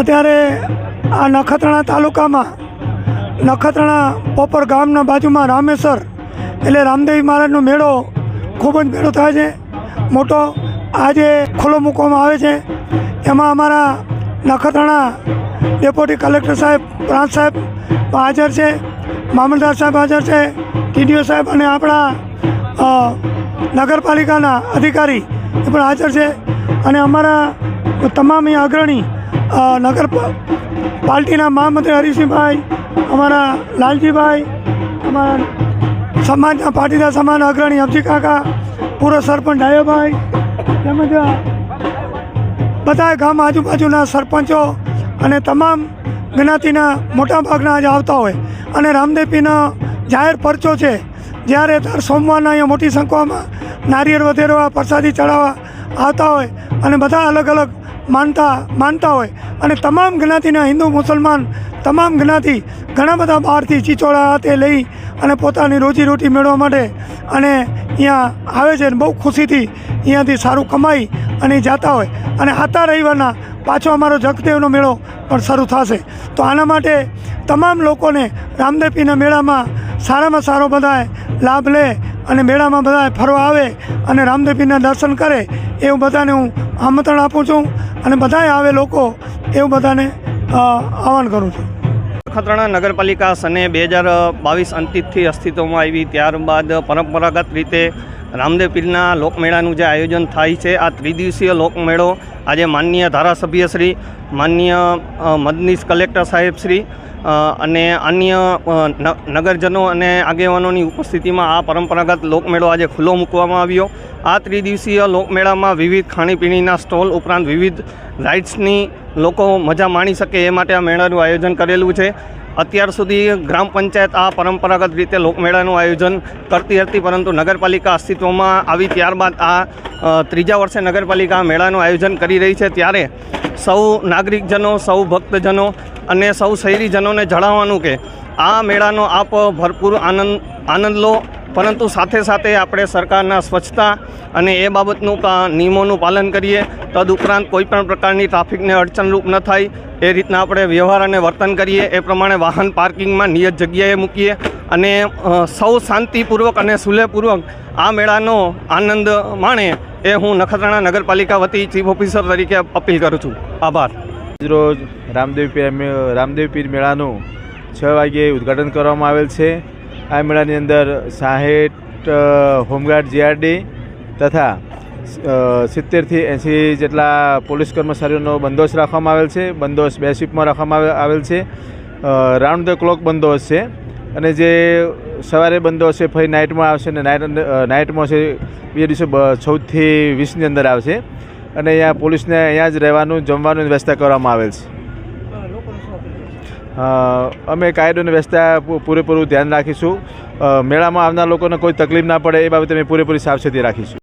અત્યારે આ નખત્રાણા તાલુકામાં, નખત્રાણા પોપર ગામના બાજુમાં રામેશ્વર એટલે રામદેવી મહારાજનો મેળો ખૂબ જ મેળો થાય છે. મોટો આજે ખુલ્લો મૂકવામાં આવે છે. એમાં અમારા નખત્રાણા ડેપ્યુટી કલેક્ટર સાહેબ, પ્રાંત સાહેબ હાજર છે મામલદાર સાહેબ હાજર છે, ટીડીઓ સાહેબ અને આપણા નગરપાલિકાના અધિકારી એ પણ હાજર છે. અને અમારા તમામ અહીંયા અગ્રણી નગર પાર્ટીના મહામંત્રી હરીશભાઈ, અમારા લાલજીભાઈ, અમારા સમાજના પાટીદાર સમાન અગ્રણી અબજી કાકા, પૂર્વ સરપંચ ડાયોભાઈ, તેમજ બધા ગામ આજુબાજુના સરપંચો અને તમામ જ્ઞાતિના મોટાભાગના આજે આવતા હોય. અને રામદેવપીનો જાહેર પરચો છે, જ્યારે દર સોમવારના અહીંયા મોટી સંખ્યામાં નારિયેળ વધેરવા પ્રસાદી ચડાવવા આવતા હોય. અને બધા અલગ અલગ માનતા માનતા હોય. અને તમામ જ્ઞાતિના હિન્દુ, મુસલમાન તમામ જ્ઞાતિ ઘણા બધા બહારથી ચીચોળા હાથે લઈ અને પોતાની રોજીરોટી મેળવવા માટે અને અહીંયા આવે છે બહુ ખુશીથી અહીંયાથી સારું કમાઈ અને જાતા હોય. અને આતા રવિવારના પાછો અમારો જગદેવનો મેળો પણ શરૂ થશે. તો આના માટે તમામ લોકોને રામદેવપીના મેળામાં સારામાં સારો બધાએ લાભ લે અને મેળામાં બધાએ ફરવા આવે અને રામદેવપીના દર્શન કરે એવું બધાને હું આમંત્રણ આપું છું અને બધાએ આવે લોકો એવું બધાને આહવાન કરું છું. નખત્રાણા નગરપાલિકા સને બે હજાર બાવીસ અંતિતથી અસ્તિત્વમાં આવી ત્યારબાદ પરંપરાગત રીતે રામદેવ પીરના લોકમેળાનું જે આયોજન થાય છે, આ ત્રિદિવસીય લોકમેળો આજે માનનીય ધારાસભ્ય શ્રી, માનનીય મદનીશ કલેક્ટર સાહેબ શ્રી અને અન્ય નગરજનો અને આગેવાનોની ઉપસ્થિતિમાં આ પરંપરાગત લોકમેળો આજે ખુલ્લો મૂકવામાં આવ્યો. આ ત્રિદિવસીય લોકમેળામાં વિવિધ ખાણીપીણીના સ્ટોલ ઉપરાંત વિવિધ રાઇડ્સની લોકો મજા માણી શકે એ માટે આ મેળાનું આયોજન કરેલું છે. અત્યાર સુધી ગ્રામ પંચાયત આ પરંપરાગત રીતે લોકમેળાનું આયોજન કરતી હતી, પરંતુ નગરપાલિકા અસ્તિત્વમાં આવી ત્યારબાદ આ ત્રીજા વર્ષે નગરપાલિકા મેળાનું આયોજન કરી રહી છે. ત્યારે સૌ નાગરિકજનો, સૌ ભક્તજનો અને સૌ શહેરીજનોને જણાવવાનું કે આ મેળાનો આપ ભરપૂર આનંદ આનંદ લો પરંતુ સાથે સાથે આપણે સરકારના સ્વચ્છતા અને એ બાબતનું નિયમોનું પાલન કરીએ તદુપરાંત કોઈ પણ પ્રકારની ટ્રાફિકને અડચણરૂપ ન થાય, એ રીતના આપણે વ્યવહાર અને વર્તન કરીએ, એ પ્રમાણે વાહન પાર્કિંગમાં નિયત જગ્યાએ મૂકીએ અને સૌ શાંતિપૂર્વક અને સુલેહપૂર્વક આ મેળાનો આનંદ માણે એ હું નખત્રાણા નગરપાલિકા વતી ચીફ ઓફિસર તરીકે અપીલ કરું છું. આભાર. રોજ રામદેવ રામદેવ પીર મેળાનું છ વાગ્યે ઉદ્ઘાટન કરવામાં આવેલ છે. આ મેળાની અંદર સાહીઠ હોમગાર્ડ જીઆરડી તથા સિત્તેરથી એંસી જેટલા પોલીસ કર્મચારીઓનો બંદોબસ્ત રાખવામાં આવેલ છે. બંદોબસ્ત બે શિફ્ટમાં રાખવામાં આવેલ છે. રાઉન્ડ ધ ક્લોક બંદોબસ્ત છે. અને જે સવારે બંદોબસ્ત છે, ફરી નાઇટમાં આવશે અને નાઇટ નાઇટમાં છે, બીજા દિવસે ચૌદથી વીસની અંદર આવશે. અને અહીંયા પોલીસને અહીંયા જ રહેવાનું, જમવાનું વ્યવસ્થા કરવામાં આવેલ છે. અમે કાયદોને વ્યવસ્થા પૂરેપૂરું ધ્યાન રાખીશું. મેળામાં આવનાર લોકોને કોઈ તકલીફ ના પડે, એ બાબતે અમે પૂરેપૂરી સાવચેતી રાખીશું.